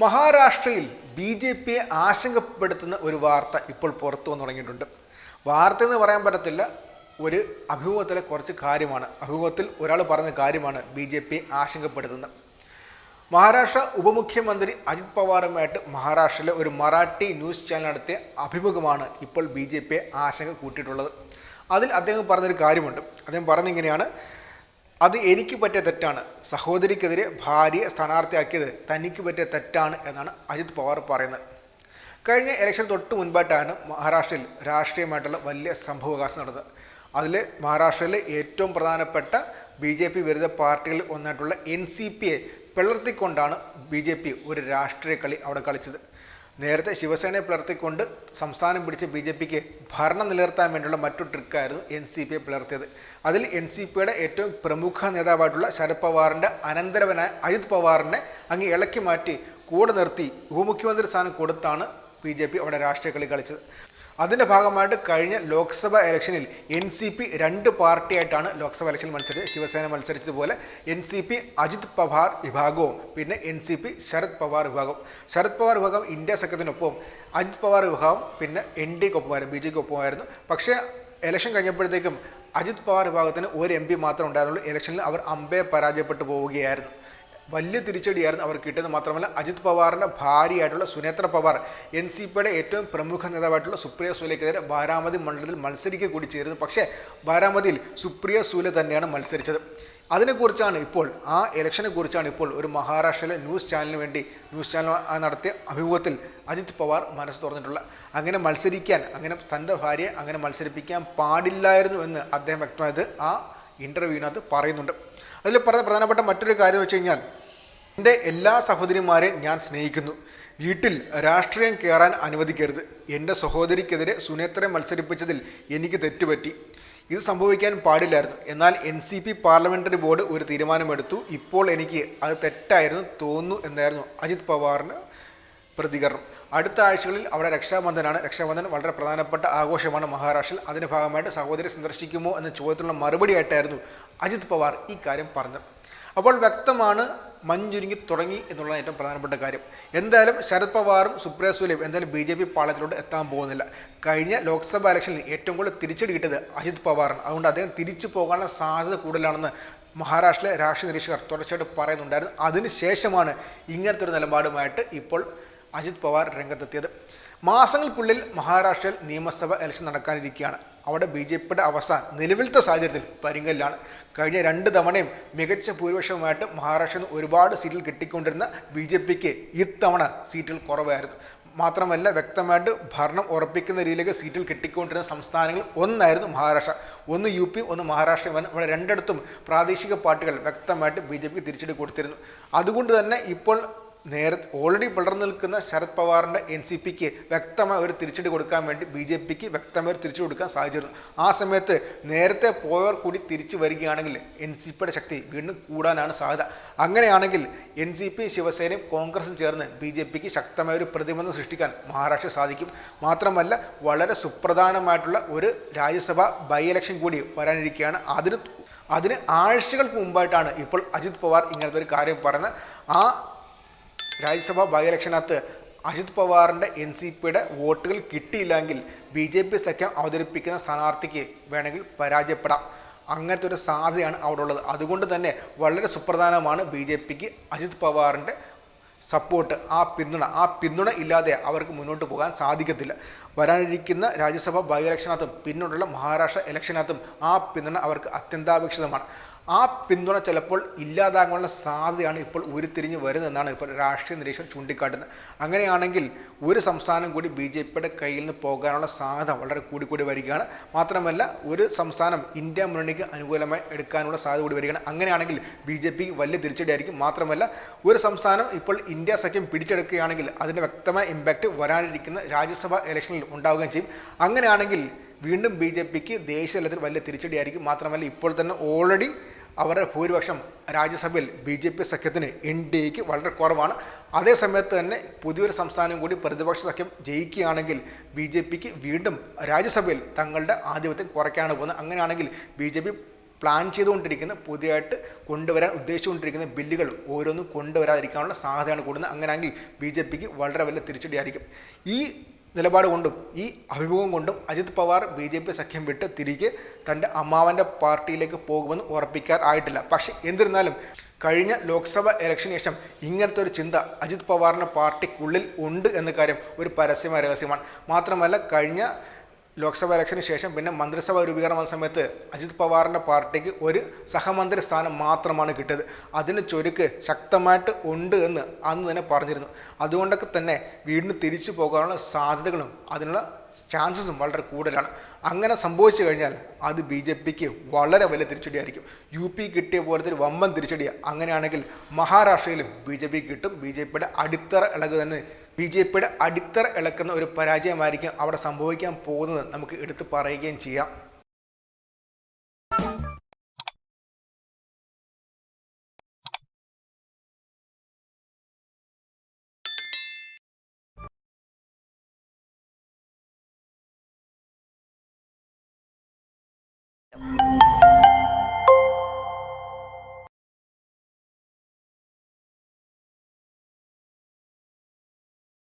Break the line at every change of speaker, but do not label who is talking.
മഹാരാഷ്ട്രയിൽ B J പിയെ ആശങ്കപ്പെടുത്തുന്ന ഒരു വാർത്ത ഇപ്പോൾ പുറത്തു വന്നു തുടങ്ങിയിട്ടുണ്ട്. വാർത്ത എന്ന് പറയാൻ പറ്റത്തില്ല. ഒരു അഭിമുഖത്തിലെ കുറച്ച് കാര്യമാണ്. അഭിമുഖത്തിൽ ഒരാൾ പറഞ്ഞ കാര്യമാണ് ബി ജെ പിയെ ആശങ്കപ്പെടുത്തുന്നത്. മഹാരാഷ്ട്ര ഉപമുഖ്യമന്ത്രി അജിത് പവാറുമായിട്ട് മഹാരാഷ്ട്രയിലെ ഒരു മറാഠി ന്യൂസ് ചാനൽ നടത്തിയ അഭിമുഖമാണ് ഇപ്പോൾ ബി ജെ പിയെ ആശങ്ക കൂട്ടിയിട്ടുള്ളത്. അതിൽ അദ്ദേഹം പറഞ്ഞൊരു കാര്യമുണ്ട്. അദ്ദേഹം പറഞ്ഞിങ്ങനെയാണ് അത് എനിക്ക് പറ്റിയ തെറ്റാണ്. സഹോദരിക്കെതിരെ ഭാര്യയെ സ്ഥാനാർത്ഥിയാക്കിയത് തനിക്ക് പറ്റിയ തെറ്റാണ് എന്നാണ് അജിത് പവാർ പറയുന്നത്. കഴിഞ്ഞ ഇലക്ഷൻ തൊട്ട് മുൻപായിട്ടാണ് മഹാരാഷ്ട്രയിൽ രാഷ്ട്രീയമായിട്ടുള്ള വലിയ സംഭവവികാസം നടന്നത്. അതിൽ മഹാരാഷ്ട്രയിലെ ഏറ്റവും പ്രധാനപ്പെട്ട ബി ജെ പി വിരുദ്ധ പാർട്ടികളിൽ ഒന്നായിട്ടുള്ള എൻ സി പിയെ പിളർത്തിക്കൊണ്ടാണ് ബി ജെ പി ഒരു രാഷ്ട്രീയ കളി അവിടെ കളിച്ചത്. നേരത്തെ ശിവസേനയെ പിളർത്തിക്കൊണ്ട് സംസ്ഥാനം പിടിച്ച ബി ജെ പിക്ക് ഭരണം നിലനിർത്താൻ വേണ്ടിയുള്ള മറ്റു ട്രിക്കായിരുന്നു എൻ സി പിയെ പിളർത്തിയത് അതിൽ എൻ സി പിയുടെ ഏറ്റവും പ്രമുഖ നേതാവായിട്ടുള്ള ശരത് പവാറിന്റെ അനന്തരവനായ അജിത് പവാറിനെ അങ്ങ് ഇളക്കി മാറ്റി കൂടെ നിർത്തി ഉപമുഖ്യമന്ത്രി സ്ഥാനം കൊടുത്താണ് ബി ജെ പി അവിടെ രാഷ്ട്രീയ കളി കളിച്ചത്. അതിന്റെ ഭാഗമായിട്ട് കഴിഞ്ഞ ലോക്സഭാ ഇലക്ഷനിൽ എൻ സി പി രണ്ട് പാർട്ടിയായിട്ടാണ് ലോക്സഭ ഇലക്ഷനിൽ മത്സരിച്ചത്. Shiv Sena മത്സരിച്ചതുപോലെ N C P Ajit Pawar വിഭാഗവും പിന്നെ N C P Sharad Pawar വിഭാഗവും. ശരത് പവാർ വിഭാഗം ഇന്ത്യ സഖ്യത്തിനൊപ്പം അജിത് പവാർ വിഭാഗം പിന്നെ എൻ ഡിക്കൊപ്പമായിരുന്നു ബി ജെക്ക് ഒപ്പമായിരുന്നു പക്ഷേ ഇലക്ഷൻ കഴിഞ്ഞപ്പോഴത്തേക്കും അജിത് പവാർ വിഭാഗത്തിന് ഒരു എം പി മാത്രമേ ഉണ്ടായിരുന്നുള്ളൂ. ഇലക്ഷനിൽ അവർ അമ്പയെ പരാജയപ്പെട്ടു പോവുകയായിരുന്നു. വലിയ തിരിച്ചടിയായിരുന്നു അവർ കിട്ടിയത്. മാത്രമല്ല അജിത് പവാറിന്റെ ഭാര്യയായിട്ടുള്ള സുനേത്ര പവാർ എൻ സി പിയുടെ ഏറ്റവും പ്രമുഖ നേതാവായിട്ടുള്ള സുപ്രിയ സൂലയ്ക്കെതിരെ ബാരാമതി മണ്ഡലത്തിൽ മത്സരിക്കുക കൂടി ചേരുന്നു പക്ഷേ ബാരാമതിയിൽ സുപ്രിയ സൂല തന്നെയാണ് മത്സരിച്ചത്. അതിനെക്കുറിച്ചാണ് ഇപ്പോൾ ആ ഇലക്ഷനെ കുറിച്ചാണ് ഇപ്പോൾ ഒരു മഹാരാഷ്ട്രയിലെ ന്യൂസ് ചാനലിന് വേണ്ടി ന്യൂസ് ചാനൽ നടത്തിയ അഭിമുഖത്തിൽ അജിത് പവാർ മനസ്സ് തുറന്നിട്ടുള്ള. അങ്ങനെ മത്സരിക്കാൻ അങ്ങനെ തന്റെ ഭാര്യയെ അങ്ങനെ മത്സരിപ്പിക്കാൻ പാടില്ലായിരുന്നു എന്ന് അദ്ദേഹം വ്യക്തമായത് ആ ഇന്റർവ്യൂവിനകത്ത് പറയുന്നുണ്ട്. അതിൽ പറഞ്ഞ പ്രധാനപ്പെട്ട മറ്റൊരു കാര്യം വെച്ച് കഴിഞ്ഞാൽ എന്റെ എല്ലാ സഹോദരിമാരെയും ഞാൻ സ്നേഹിക്കുന്നു. വീട്ടിൽ രാഷ്ട്രീയം കയറാൻ അനുവദിക്കരുത്. എന്റെ സഹോദരിക്കെതിരെ സുനേത്രയെ മത്സരിപ്പിച്ചതിൽ എനിക്ക് തെറ്റുപറ്റി. ഇത് സംഭവിക്കാൻ പാടില്ലായിരുന്നു. എന്നാൽ N C P parliamentary board ഒരു തീരുമാനമെടുത്തു. ഇപ്പോൾ എനിക്ക് അത് തെറ്റായിരുന്നു തോന്നുന്നു എന്നായിരുന്നു അജിത് പവാറിന് പ്രതികരണം. അടുത്ത ആഴ്ചകളിൽ അവിടെ രക്ഷാബന്ധനാണ്. രക്ഷാബന്ധൻ വളരെ പ്രധാനപ്പെട്ട ആഘോഷമാണ് മഹാരാഷ്ട്രയിൽ. അതിന്റെ ഭാഗമായിട്ട് സഹോദരി സന്ദർശിക്കുമോ എന്ന ചോദ്യത്തിനുള്ള മറുപടിയായിട്ടായിരുന്നു അജിത് പവാർ ഈ കാര്യം പറഞ്ഞത്. അപ്പോൾ വ്യക്തമാണ് മഞ്ഞുരുങ്ങി തുടങ്ങി എന്നുള്ള ഏറ്റവും പ്രധാനപ്പെട്ട കാര്യം. എന്തായാലും ശരത് പവാറും സുപ്രിയ സുലയും എന്തായാലും ബി ജെ പി പാളത്തിലൂടെ എത്താൻ പോകുന്നില്ല. കഴിഞ്ഞ ലോക്സഭാ ഇലക്ഷനിൽ ഏറ്റവും കൂടുതൽ തിരിച്ചടി കിട്ടിയത് അജിത് പവാറാണ്. അതുകൊണ്ട് അദ്ദേഹം തിരിച്ചു പോകാനുള്ള സാധ്യത കൂടുതലാണെന്ന് മഹാരാഷ്ട്രയിലെ രാഷ്ട്രീയ നിരീക്ഷകർ തുടർച്ചയായിട്ട് പറയുന്നുണ്ടായിരുന്നു. അതിനുശേഷമാണ് ഇങ്ങനത്തെ ഒരു നിലപാടുമായിട്ട് ഇപ്പോൾ അജിത് പവാർ രംഗത്തെത്തിയത്. മാസങ്ങൾക്കുള്ളിൽ മഹാരാഷ്ട്രയിൽ നിയമസഭ ഇലക്ഷൻ നടക്കാനിരിക്കുകയാണ്. അവിടെ ബി ജെ പിയുടെ അവസാന നിലവിലത്തെ സാഹചര്യത്തിൽ പരിങ്കലിലാണ് കഴിഞ്ഞ രണ്ട് തവണയും മികച്ച ഭൂരിപക്ഷവുമായിട്ട് മഹാരാഷ്ട്രയിൽ നിന്ന് ഒരുപാട് സീറ്റുകൾ കിട്ടിക്കൊണ്ടിരുന്ന ബി ജെ പിക്ക് ഇത്തവണ സീറ്റുകൾ കുറവായിരുന്നു. മാത്രമല്ല വ്യക്തമായിട്ട് ഭരണം ഉറപ്പിക്കുന്ന രീതിയിലേക്ക് സീറ്റുകൾ കിട്ടിക്കൊണ്ടിരുന്ന സംസ്ഥാനങ്ങൾ ഒന്നായിരുന്നു മഹാരാഷ്ട്ര. ഒന്ന് യു പി ഒന്ന് മഹാരാഷ്ട്ര ഇവിടെ രണ്ടിടത്തും പ്രാദേശിക പാർട്ടികൾ വ്യക്തമായിട്ട് ബി ജെ പിക്ക് തിരിച്ചടി കൊടുത്തിരുന്നു. അതുകൊണ്ട് തന്നെ ഇപ്പോൾ നേരത്തെ ഓൾറെഡി പിളർന്നു നിൽക്കുന്ന ശരത് പവാറിന്റെ എൻ സി പിക്ക് വ്യക്തമായ ഒരു തിരിച്ചടി കൊടുക്കാൻ വേണ്ടി ബി ജെ പിക്ക് വ്യക്തമായ ഒരു തിരിച്ചടി കൊടുക്കാൻ സാധിച്ചിരുന്നു. ആ സമയത്ത് നേരത്തെ പോയവർ കൂടി തിരിച്ചു വരികയാണെങ്കിൽ എൻ സി പിയുടെ ശക്തി വീണ്ടും കൂടാനാണ് സാധ്യത. അങ്ങനെയാണെങ്കിൽ എൻ സി പി ശിവസേനയും കോൺഗ്രസും ചേർന്ന് ബി ജെ പിക്ക് ശക്തമായ ഒരു പ്രതിബന്ധം സൃഷ്ടിക്കാൻ മഹാരാഷ്ട്ര സാധിക്കും. മാത്രമല്ല വളരെ സുപ്രധാനമായിട്ടുള്ള ഒരു രാജ്യസഭ ബൈ ഇലക്ഷൻ കൂടി വരാനിരിക്കുകയാണ്. അതിന് അതിന് ആഴ്ചകൾക്ക് മുമ്പായിട്ടാണ് ഇപ്പോൾ അജിത് പവാർ ഇങ്ങനത്തെ ഒരു കാര്യം പറയുന്നത്. ആ രാജ്യസഭ ബൈ ഇലക്ഷനകത്ത് അജിത് പവാറിന്റെ എൻ സി പിയുടെ വോട്ടുകൾ കിട്ടിയില്ലെങ്കിൽ ബി ജെ പി സഖ്യം അവതരിപ്പിക്കുന്ന സ്ഥാനാർത്ഥിക്ക് വേണമെങ്കിൽ പരാജയപ്പെടാം. അങ്ങനത്തെ ഒരു സാധ്യതയാണ് അവിടെ ഉള്ളത് അതുകൊണ്ട് തന്നെ വളരെ സുപ്രധാനമാണ് ബി ജെ പിക്ക് അജിത് പവാറിന്റെ സപ്പോർട്ട് ആ പിന്തുണ. ആ പിന്തുണ ഇല്ലാതെ അവർക്ക് മുന്നോട്ട് പോകാൻ സാധിക്കത്തില്ല. വരാനിരിക്കുന്ന രാജ്യസഭാ ബൈ ഇലക്ഷനകത്തും പിന്നീടുള്ള മഹാരാഷ്ട്ര ഇലക്ഷനകത്തും ആ പിന്തുണ അവർക്ക് അത്യന്താപേക്ഷിതമാണ്. ആ പിന്തുണ ചിലപ്പോൾ ഇല്ലാതാകാനുള്ള സാധ്യതയാണ് ഇപ്പോൾ ഉരുത്തിരിഞ്ഞ് വരുന്നതെന്നാണ് ഇപ്പോൾ രാഷ്ട്രീയ നിരീക്ഷകർ ചൂണ്ടിക്കാട്ടുന്നത്. അങ്ങനെയാണെങ്കിൽ ഒരു സംസ്ഥാനം കൂടി ബി ജെ പിയുടെ കയ്യിൽ നിന്ന് പോകാനുള്ള സാധ്യത വളരെ കൂടിക്കൂടി വരികയാണ്. മാത്രമല്ല ഒരു സംസ്ഥാനം ഇന്ത്യ മുന്നണിക്ക് അനുകൂലമായി എടുക്കാനുള്ള സാധ്യത കൂടി വരികയാണ്. അങ്ങനെയാണെങ്കിൽ ബി ജെ പിക്ക് വലിയ തിരിച്ചടിയായിരിക്കും. മാത്രമല്ല ഒരു സംസ്ഥാനം ഇപ്പോൾ ഇന്ത്യ സഖ്യം പിടിച്ചെടുക്കുകയാണെങ്കിൽ അതിന്റെ വ്യക്തമായ ഇമ്പാക്റ്റ് വരാനിരിക്കുന്ന രാജ്യസഭാ ഇലക്ഷനിൽ ഉണ്ടാവുകയും ചെയ്യും. അങ്ങനെയാണെങ്കിൽ വീണ്ടും ബി ജെ പിക്ക് ദേശീയ തലത്തിൽ വലിയ തിരിച്ചടിയായിരിക്കും. മാത്രമല്ല ഇപ്പോൾ തന്നെ ഓൾറെഡി അവരുടെ ഭൂരിപക്ഷം രാജ്യസഭയിൽ ബി ജെ പി സഖ്യത്തിന് എൻ ഡി എക്ക് വളരെ കുറവാണ്. അതേസമയത്ത് തന്നെ പുതിയൊരു സംസ്ഥാനം കൂടി പ്രതിപക്ഷ സഖ്യം ജയിക്കുകയാണെങ്കിൽ ബി ജെ പിക്ക് വീണ്ടും രാജ്യസഭയിൽ തങ്ങളുടെ ആധിപത്യം കുറയ്ക്കാണ് പോകുന്നത്. അങ്ങനെയാണെങ്കിൽ ബി ജെ പി പ്ലാൻ ചെയ്തുകൊണ്ടിരിക്കുന്ന പുതിയതായിട്ട് കൊണ്ടുവരാൻ ഉദ്ദേശിച്ചുകൊണ്ടിരിക്കുന്ന ബില്ലുകൾ ഓരോന്നും കൊണ്ടുവരാതിരിക്കാനുള്ള സാധ്യതയാണ് കൂടുന്നത്. അങ്ങനെയാണെങ്കിൽ ബി ജെ പിക്ക് വളരെ വലിയ തിരിച്ചടിയായിരിക്കും. ഈ നിലപാട് കൊണ്ടും ഈ അഭിമുഖം കൊണ്ടും Ajit Pawar B J P സഖ്യം വിട്ട് തിരികെ തന്റെ അമ്മാവന്റെ പാർട്ടിയിലേക്ക് പോകുമെന്ന് ഉറപ്പിക്കാൻ ആയിട്ടില്ല. പക്ഷേ എന്നിരുന്നാലും കഴിഞ്ഞ ലോക്സഭ ഇലക്ഷന് ശേഷം ഇങ്ങനത്തെ ഒരു ചിന്ത അജിത് പവാറിന്റെ പാർട്ടിക്കുള്ളിൽ ഉണ്ട് എന്ന കാര്യം ഒരു പരസ്യമായ രഹസ്യമാണ്. മാത്രമല്ല കഴിഞ്ഞ ലോക്സഭ ഇലക്ഷന് ശേഷം പിന്നെ മന്ത്രിസഭ രൂപീകരണം വന്ന സമയത്ത് അജിത് പവാറിന്റെ പാർട്ടിക്ക് ഒരു സഹമന്ത്രി സ്ഥാനം മാത്രമാണ് കിട്ടിയത്. അതിന് ചുരുക്ക് ശക്തമായിട്ട് ഉണ്ട് എന്ന് അന്ന് തന്നെ പറഞ്ഞിരുന്നു. അതുകൊണ്ടൊക്കെ തന്നെ വീണ്ടും തിരിച്ചു പോകാനുള്ള സാധ്യതകളും അതിനുള്ള ചാൻസസും വളരെ കൂടുതലാണ്. അങ്ങനെ സംഭവിച്ചു കഴിഞ്ഞാൽ അത് ബി ജെ പിക്ക് വളരെ വലിയ തിരിച്ചടിയായിരിക്കും. യു പി കിട്ടിയ പോലത്തെ ഒരു വമ്പൻ തിരിച്ചടിയാണ് അങ്ങനെയാണെങ്കിൽ മഹാരാഷ്ട്രയിലും ബി ജെ പി കിട്ടും. ബി ജെ പിയുടെ അടിത്തറ ഇളക് തന്നെ ബി ജെ പിയുടെ അടിത്തറ ഇളക്കുന്ന ഒരു പരാജയമായിരിക്കും അവിടെ സംഭവിക്കാൻ പോകുന്നത്. നമുക്ക് എടുത്തു പറയുകയും ചെയ്യാം. Thank